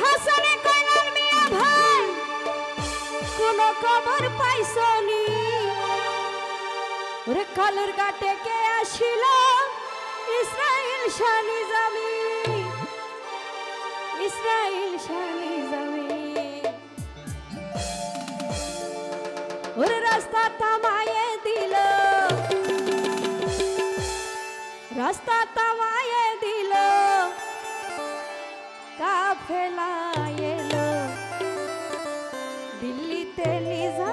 হাসানে কইনার মিয়া ভাই? কোন খবর পাইছনি? ওরে কালুর গাটে কে আসিল? ইসরাইল শানি জামি। ইসরাইল শানি জামি। ওরে রাস্তা তামা literaliza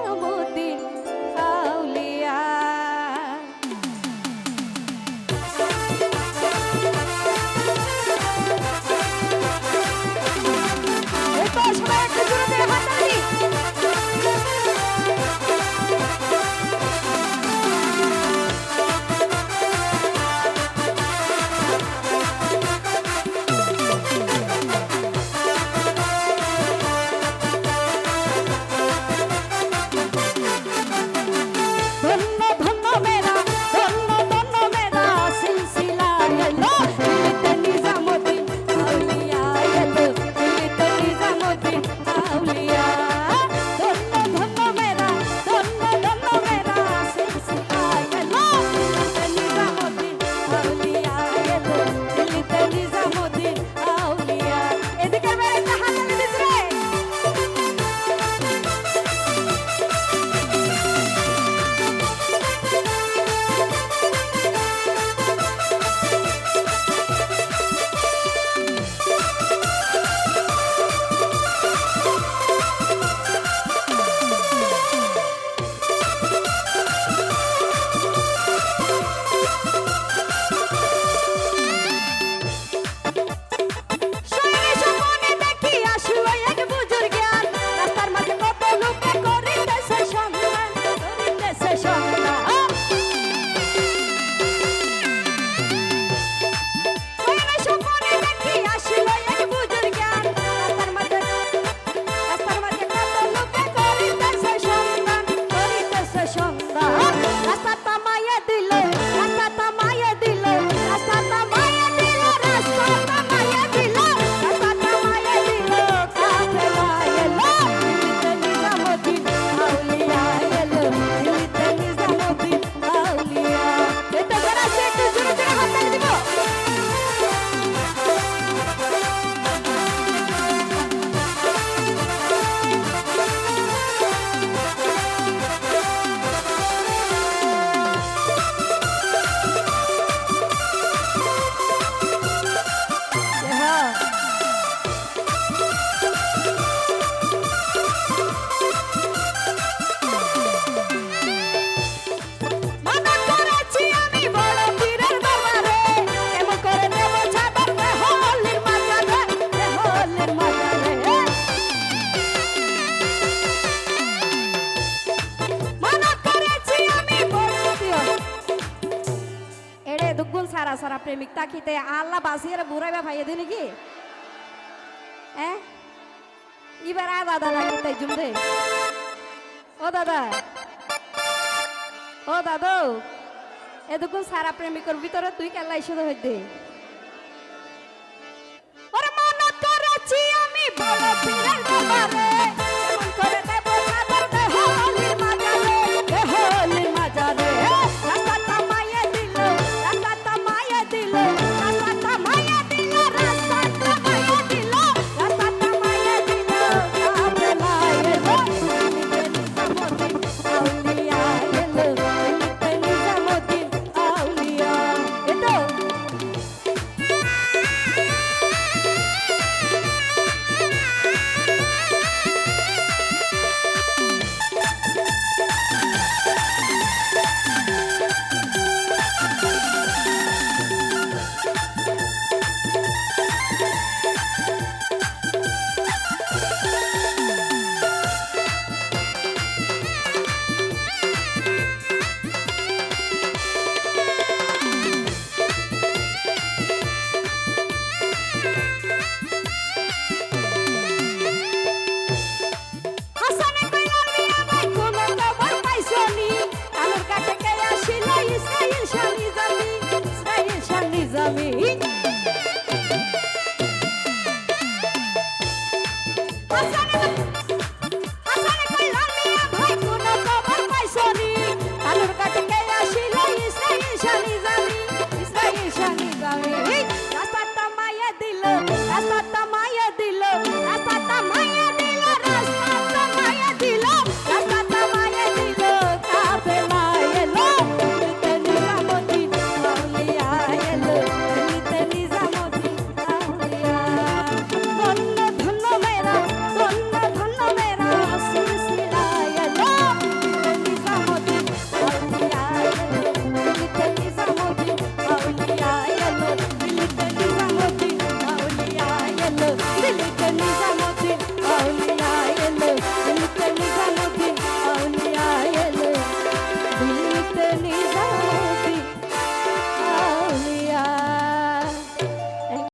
সারা প্রেমিক তাকিতে আল্লাহ বাসিয়ে বুড়াই বা ভাইয়া দিলি কি? এবার আ দাদা লাগে তাই জুমরে ও দাদা। ও দাদু। এরকম সারা প্রেমিকর ভিতরে তুই কেলা কেল্লাই শুধু দে সাতামা